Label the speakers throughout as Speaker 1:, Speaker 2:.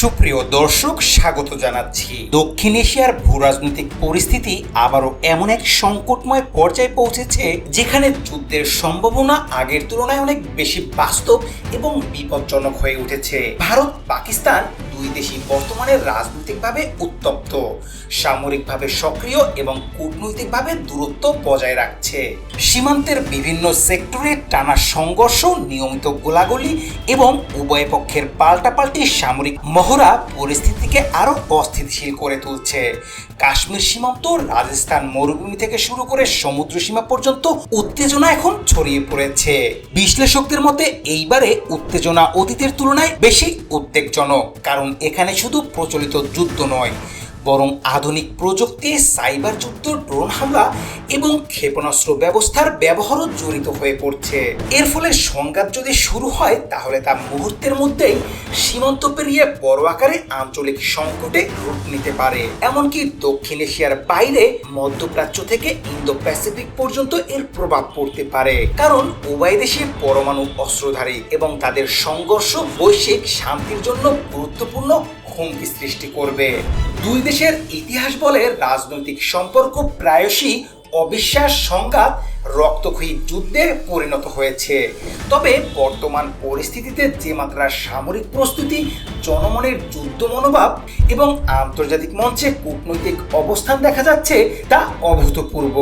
Speaker 1: সুপ্রিয় দর্শক, স্বাগত জানাচ্ছি। দক্ষিণ এশিয়ার ভূরাজনৈতিক পরিস্থিতি আবারও এমন এক সংকটময় পর্যায়ে পৌঁছেছে, যেখানে যুদ্ধের সম্ভাবনা আগের তুলনায় অনেক বেশি বাস্তব এবং বিপজ্জনক হয়ে উঠেছে। ভারত পাকিস্তান দুই দেশই বর্তমানে রাজনৈতিকভাবে উত্তপ্ত, সামরিকভাবে সক্রিয় এবং কূটনৈতিকভাবে দূরত্ব বজায় রাখছে। সীমান্তের বিভিন্ন সেক্টরে টানা সংঘর্ষ, নিয়মিত গোলাগুলি এবং উভয় পক্ষের পাল্টাপাল্টি সামরিক মহড়া পরিস্থিতিকে আরও অস্থিতিশীল করে তুলছে। কাশ্মীর সীমান্ত, রাজস্থান মরুভূমি থেকে শুরু করে সমুদ্র সীমা পর্যন্ত উত্তেজনা এখন ছড়িয়ে পড়েছে। বিশ্লেষকদের মতে, এইবারে উত্তেজনা অতীতের তুলনায় বেশি উদ্বেগজনক, কারণ এখানে শুধু প্রচলিত যুদ্ধ নয় বরং আধুনিক প্রযুক্তি, সাইবার যুদ্ধ, ড্রোন হামলা এবং ক্ষেপণাস্ত্র ব্যবস্থার ব্যবহারও জড়িত হয়ে পড়ছে। এর ফলে সংঘাত যদি শুরু হয়, তাহলে তা মুহূর্তের মধ্যেই সীমান্ত পেরিয়ে বড় আকারে আঞ্চলিক সংকটে রূপ নিতে পারে। এমনকি দক্ষিণ এশিয়ার বাইরে মধ্যপ্রাচ্য থেকে ইন্দো প্যাসিফিক পর্যন্ত এর প্রভাব পড়তে পারে। কারণ উভয় দেশে পরমাণু অস্ত্রধারী এবং তাদের সংঘর্ষ বৈশ্বিক শান্তির জন্য গুরুত্বপূর্ণ হুমকি সৃষ্টি করবে। দুই দেশের ইতিহাস বলে রাজনৈতিক সম্পর্ক প্রায়শই অবিশ্বাস সংঘাত রক্তক্ষয়ী যুদ্ধে পরিণত হয়েছে। তবে বর্তমান পরিস্থিতিতে যে মাত্রার সামরিক প্রস্তুতি, জনমনের যুদ্ধ মনোভাব এবং আন্তর্জাতিক মঞ্চে কূটনৈতিক অবস্থান দেখা যাচ্ছে, তা অভূতপূর্ব।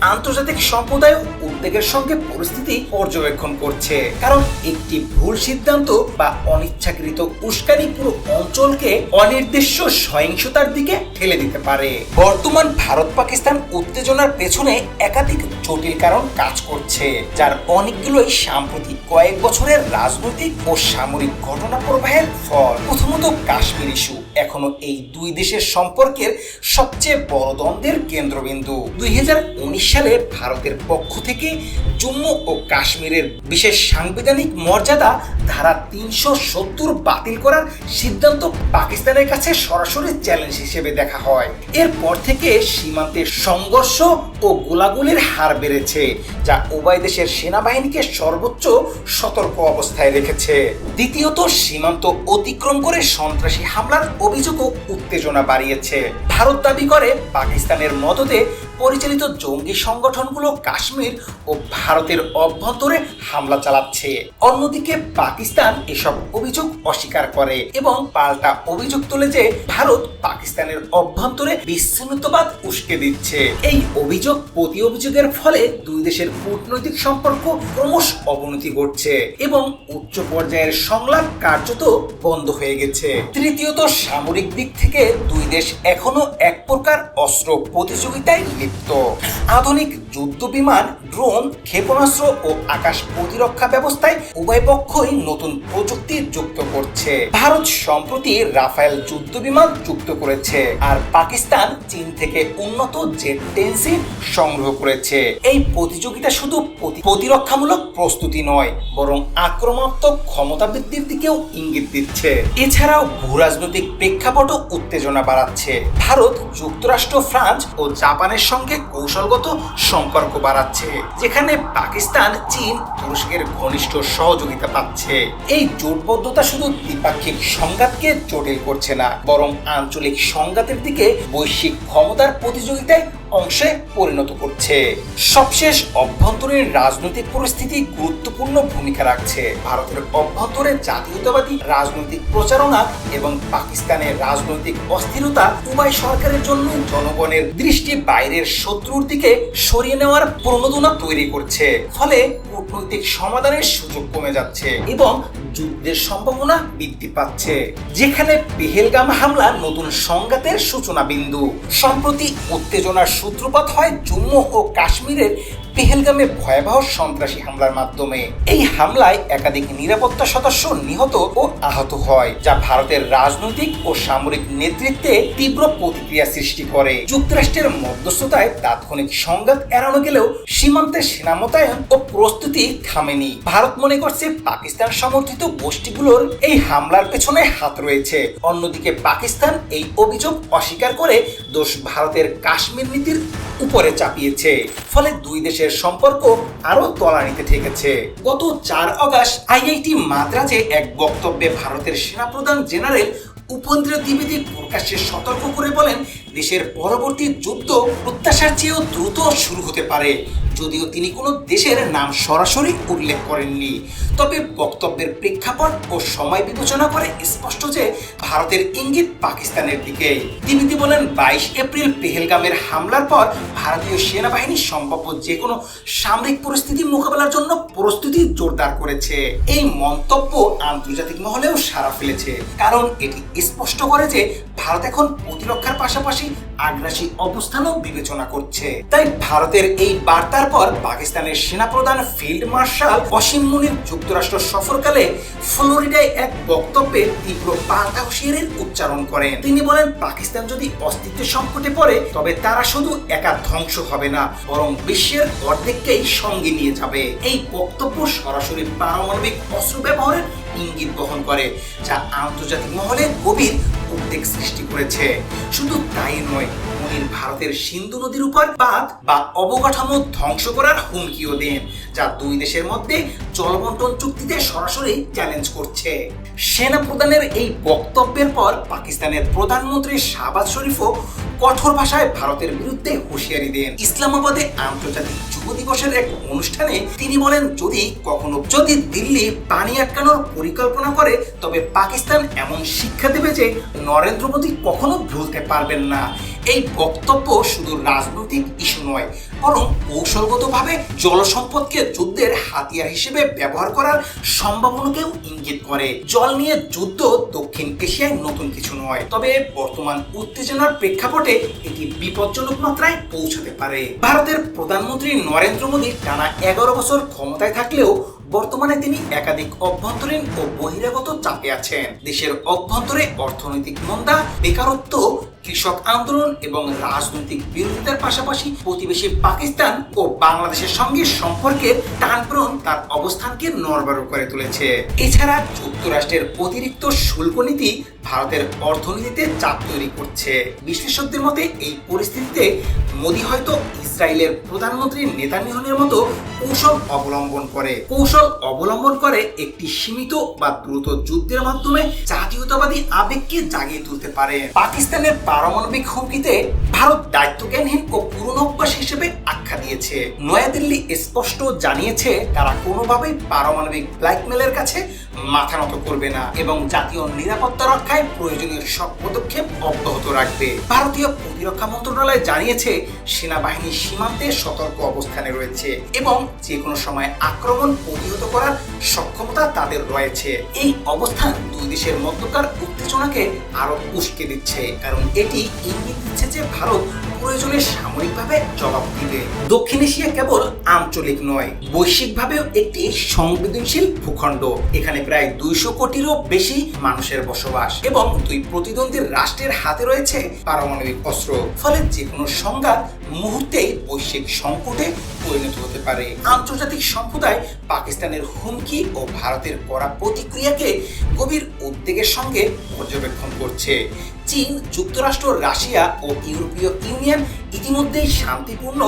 Speaker 1: আন্তর্জাতিক সম্প্রদায় উদ্বেগের সঙ্গে পরিস্থিতি পর্যবেক্ষণ করছে। কারণ একটি ভুল সিদ্ধান্ত বা অনিচ্ছাকৃত উস্কানি পুরো অঞ্চলকে অনির্দিষ্ট সহিংসতার দিকে ঠেলে দিতে পারে। বর্তমান ভারত পাকিস্তান উত্তেজনার পেছনে একাধিক জটিল কারণ কাজ করছে, যার অনেকগুলোই সাম্প্রতিক কয়েক বছরের রাজনৈতিক ও সামরিক ঘটনা প্রবাহের ফল। প্রথমত কাশ্মীর ইস্যু এখনও এই দুই দেশের সম্পর্কের সবচেয়ে বড় দ্বন্দ্বের কেন্দ্রবিন্দু। দুই সালে ভারতের পক্ষ থেকে জম্মু ও কাশ্মীরের বিশেষ সাংবিধানিক মর্যাদা ধারা তিনশো সত্তর বাতিল করার সিদ্ধান্ত পাকিস্তানের কাছে সরাসরি চ্যালেঞ্জ হিসেবে দেখা হয়। এরপর থেকে সীমান্তে সংঘর্ষ ও গোলাগুলির হার বেড়েছে, যা উভয় দেশের সেনাবাহিনীকে সর্বোচ্চ সতর্ক অবস্থায় রেখেছে। দ্বিতীয়ত, সীমান্ত অতিক্রম করে সন্ত্রাসী হামলার অভিযোগও উত্তেজনা বাড়িয়েছে। ভারত দাবি করে পাকিস্তানের মদতে পরিচালিত জঙ্গি সংগঠনগুলো কাশ্মীর ও ভারতের অভ্যন্তরে হামলা চালাচ্ছে। অন্যদিকে পাকিস্তান এসব অভিযোগ অস্বীকার করে এবং পাল্টা অভিযোগ তোলে যে ভারত পাকিস্তানের অভ্যন্তরে বিচ্ছিন্নতাবাদ উস্কে দিচ্ছে। এই অভিযোগ প্রতি অভিযোগের ফলে দুই দেশের কূটনৈতিক সম্পর্ক ক্রমশ অবনতি ঘটছে এবং উচ্চ পর্যায়ের সংলাপ কার্যত বন্ধ হয়ে গেছে। তৃতীয়ত, সামরিক দিক থেকে দুই দেশ এখনও এক প্রকার অস্ত্র প্রতিযোগিতায় লিপ্ত আধুনিক যুদ্ধ বিমান ড্রোন, ক্ষেপণাস্ত্র ও আকাশ প্রতিরক্ষা ব্যবস্থায় উভয় পক্ষই নতুন প্রযুক্তি যুক্ত করছে। ভারত সম্প্রতি রাফায়েল যুদ্ধ বিমান যুক্ত করেছে আর পাকিস্তান চীন থেকে উন্নত জেট সংগ্রহ করেছে। এই প্রতিযোগিতা শুধু প্রতিরক্ষামূলক প্রস্তুতি নয়, বরং আক্রমণাত্মক ক্ষমতা বৃদ্ধির দিকেও ইঙ্গিত দিচ্ছে। এছাড়াও ভূরাজনৈতিক প্রেক্ষাপটও উত্তেজনা বাড়াচ্ছে। ভারত, যুক্তরাষ্ট্র, ফ্রান্স ও জাপানের সঙ্গে কৌশলগত সম্পর্ক বাড়াচ্ছে, যেখানে পাকিস্তান, চীন তুরস্কের ঘনিষ্ঠ সহযোগিতা পাচ্ছে। এই জোটবদ্ধতা শুধু দ্বিপাক্ষিক সংঘাতকে জটিল করছে না, বরং আঞ্চলিক সংঘাতের দিকে বৈশ্বিক ক্ষমতার প্রতিযোগিতায় অংশে পরিণত করছে। সবশেষ অভ্যন্তরীণ রাজনৈতিক পরিস্থিতি গুরুত্বপূর্ণ ভূমিকা রাখছে। ভারতের অভ্যন্তরে জাতীয়তাবাদী রাজনৈতিক প্রচারণা এবং পাকিস্তানের রাজনৈতিক অস্থিরতা উভয় সরকারের জন্য জনগণের দৃষ্টি বাইরের শত্রুর দিকে সরিয়ে নেওয়ার প্রণোদনা তৈরি করছে। ফলে কূটনৈতিক সমাধানের সুযোগ কমে যাচ্ছে এবং যুদ্ধের সম্ভাবনা বৃদ্ধি পাচ্ছে। যেখানে পেহেলগাম হামলা নতুন সংঘাতের সূচনা বিন্দু সম্প্রতি উত্তেজনার সূত্রপাত হয় জম্মু ও কাশ্মীরের পেহেলগামে ভয়াবহ সন্ত্রাসী হামলার মাধ্যমে। এই হামলায় একাধিক নিরাপত্তা সদস্য নিহত ও আহত হয়, যা ভারতের রাজনৈতিক ও সামরিক নেতৃত্বে তীব্র প্রতিক্রিয়া সৃষ্টি করে। যুক্তরাষ্ট্রের মধ্যস্থতায় তাৎক্ষণিক সংঘাত এড়ানো গেলেও সীমান্তে সেনা মোতায়েন ও প্রস্তুতি থামেনি। ভারত মনে করছে পাকিস্তান সমর্থিত গোষ্ঠীগুলোর এই হামলার পেছনে হাত রয়েছে। অন্যদিকে পাকিস্তান এই অভিযোগ অস্বীকার করে দোষ ভারতের কাশ্মীর নীতির উপরে চাপিয়েছে। ফলে দুই দেশের সম্পর্ক আরও তলানিতে ঠেকেছে। গত চার অগাস্ট আইআইটি মাদ্রাজে এক বক্তব্যে ভারতের সেনাপ্রধান জেনারেল উপেন্দ্র দ্বিবেদী প্রকাশ্যে সতর্ক করে বলেন, দেশের পরবর্তী যুদ্ধ প্রত্যাশার চেয়েও দ্রুত শুরু হতে পারে। যদিও তিনি কোনো দেশের নাম সরাসরি উল্লেখ করেননি। তবে বক্তব্যের প্রেক্ষাপট ও সময় বিবেচনা করে স্পষ্ট যে ভারতের ইঙ্গিত পাকিস্তানের দিকে দ্বিবেদী বলেন, বাইশ এপ্রিল পেহেলগামের হামলার পর ভারতীয় সেনাবাহিনী সম্ভাব্য যে কোনো সামরিক পরিস্থিতি মোকাবেলার জন্য প্রস্তুতি জোরদার করেছে। এই মন্তব্য আন্তর্জাতিক মহলেও সাড়া ফেলেছে। কারণ এটি স্পষ্ট করে যে ভারত এখন প্রতিরক্ষার পাশাপাশি আগ্রাসী অবস্থানও বিবেচনা করছে। তাই ভারতের এই বার্তার পর পাকিস্তানের সেনাপ্রধান ফিল্ড মার্শাল অসীম মুনির যুক্তরাষ্ট্র সফরকালে ফ্লোরিডায় এক বক্তব্যে তীব্র পাল্টা হুঁশিয়ারির উচ্চারণ করেন। তিনি বলেন, পাকিস্তান যদি অস্তিত্বের সংকটে পড়ে, তবে তারা শুধু একা ধ্বংস হবে না, বরং বিশ্বের অর্ধেককেই সঙ্গে নিয়ে যাবে। এই বক্তব্য সরাসরি পারমাণবিক অস্ত্র ব্যবহারের ইঙ্গিত বহন করে, যা আন্তর্জাতিক মহলে গভীর উদ্বেগ সৃষ্টি করেছে। শুধু তাই নয়, মুনির ভারতের সিন্ধু নদীর উপর বাঁধ বা অবকাঠামো ধ্বংস করার হুমকিও দেন, যা দুই দেশের মধ্যে জলবন্টন চুক্তিতে সরাসরি চ্যালেঞ্জ করছে। সেনা প্রধানের এই বক্তব্যের পর পাকিস্তানের প্রধানমন্ত্রী শাহবাজ শরীফও কঠোর ভাষায় ভারতের বিরুদ্ধে হুঁশিয়ারি দেন। ইসলামাবাদে আন্তর্জাতিক যুব দিবসের এক অনুষ্ঠানে তিনি বলেন, যদি কখনো, যদি দিল্লি পানি আটকানোর পরিকল্পনা করে, তবে পাকিস্তান এমন শিক্ষা দেবে যে নরেন্দ্র মোদী কখনো ভুলতে পারবেন না। এই বক্তব্য শুধু রাজনৈতিক ইস্যু নয়, বরং কৌশলগতভাবে জলসম্পদকে যুদ্ধের হাতিয়ার হিসেবে ব্যবহার করার সম্ভাবনাকেও ইঙ্গিত করে। জল নিয়ে যুদ্ধ দক্ষিণ এশিয়ায় নতুন কিছু নয়, তবে বর্তমান উত্তেজনার প্রেক্ষাপটে এটি বিপজ্জনক মাত্রায় পৌঁছাতে পারে। ভারতের প্রধানমন্ত্রী নরেন্দ্র মোদী টানা এগারো বছর ক্ষমতায় থাকলেও বর্তমানে তিনি একাধিক অভ্যন্তরীণ ও বহিরাগত চাপে আছেন। দেশের অভ্যন্তরে অর্থনৈতিক মন্দা, বেকারত্ব কৃষক আন্দোলন এবং রাজনৈতিক বিরোধিতার পাশাপাশি প্রতিবেশী পাকিস্তান ও বাংলাদেশের সঙ্গে সম্পর্কের টানপ্রন তার অবস্থানকে নড়বড় করে তুলেছে। এছাড়া যুক্তরাষ্ট্রের অতিরিক্ত শুল্ক নীতি ভারতের অর্থনীতিতে চাপ তৈরি করছে। বিশ্লেষকদের মতে, এই পরিস্থিতিতে মোদী হয়তো ইসরায়েলের প্রধানমন্ত্রী নেতানিয়াহুর মতো কৌশল অবলম্বন করে। কৌশল অবলম্বন করে একটি সীমিত বা দ্রুত যুদ্ধের মাধ্যমে জাতীয়তাবাদী আবেগকে জাগিয়ে তুলতে পারে। পাকিস্তানের পারমাণবিক হুমকিতে ভারত দায়িত্বজ্ঞানহীন ও পুরনো অভ্যাস হিসেবে আখ্যা দিয়েছে। নয়াদিল্লি স্পষ্ট জানিয়েছে, তারা কোনোভাবেই পারমাণবিক ব্ল্যাকমেলের কাছে মাথা নত করবে না এবং জাতীয় নিরাপত্তা রক্ষায় প্রয়োজনীয় সব পদক্ষেপ অব্যাহত রাখবে। ভারতীয় প্রতিরক্ষা মন্ত্রণালয় জানিয়েছে, সেনাবাহিনী সীমান্তে সতর্ক অবস্থানে রয়েছে এবং যে কোনো সময় আক্রমণ প্রতিহত করার সক্ষমতা তাদের রয়েছে। এই অবস্থান দুই দেশের মধ্যকার উত্তেজনাকে আরও উস্কে দিচ্ছে, কারণ এটি ইঙ্গিত দিচ্ছে যে ভারত প্রয়োজনে সামরিকভাবে জবাব দিবে। দক্ষিণ এশিয়া কেবল আঞ্চলিক নয়, বৈশ্বিকভাবেও একটি সংবেদনশীল ভূখণ্ড। এখানে প্রায় দুইশো কোটিরও বেশি মানুষের বসবাস এবং দুই প্রতিদ্বন্দ্বীর রাষ্ট্রের হাতে রয়েছে পারমাণবিক অস্ত্র। ফলে যে কোনো সংঘাত মুহূর্তেই বৈশ্বিক সংকটে পরিণত হতে পারে। আন্তর্জাতিক সম্প্রদায় পাকিস্তানের হুমকি ও ভারতের কড়া প্রতিক্রিয়াকে গভীর উদ্বেগের সঙ্গে পর্যবেক্ষণ করছে। চীন, যুক্তরাষ্ট্র, রাশিয়া ও ইউরোপীয় ইউনিয়ন ইতিমধ্যেই শান্তিপূর্ণ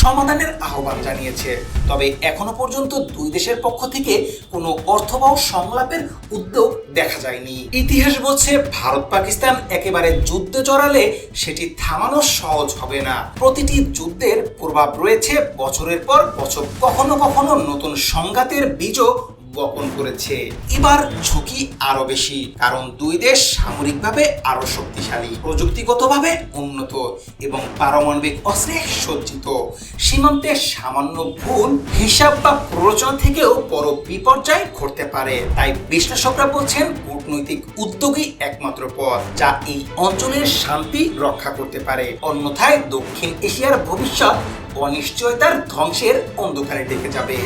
Speaker 1: সমাধানের আহ্বান জানিয়েছে। তবে এখনও পর্যন্ত দুই দেশের পক্ষ থেকে কোনো অর্থবহ সংলাপের উদ্যোগ দেখা যায়নি। ইতিহাস বলছে ভারত পাকিস্তান একেবারে যুদ্ধে জড়ালে সেটি থামানো সহজ হবে না। প্রতিটি যুদ্ধের প্রভাব রয়েছে বছরের পর বছর। কখনো কখনো নতুন সংঘাতের বীজও বপন করেছে। এবার ঝুঁকি আরও বেশি, কারণ দুই দেশ সামরিকভাবে আরও শক্তিশালী, প্রযুক্তিগতভাবে উন্নত এবং পারমাণবিক অস্ত্রে সজ্জিত। সীমান্তে সামান্য ভুল, হিসাব বা প্ররোচনা থেকেও বড় বিপর্যয় ঘটতে পারে। তাই বিশ্লেষকরা বলছেন, কূটনৈতিক উদ্যোগই একমাত্র পথ, যা এই অঞ্চলের শান্তি রক্ষা করতে পারে। অন্যথায় দক্ষিণ এশিয়ার ভবিষ্যৎ অনিশ্চয়তার ধ্বংসের অন্ধকারে ডেকে যাবে।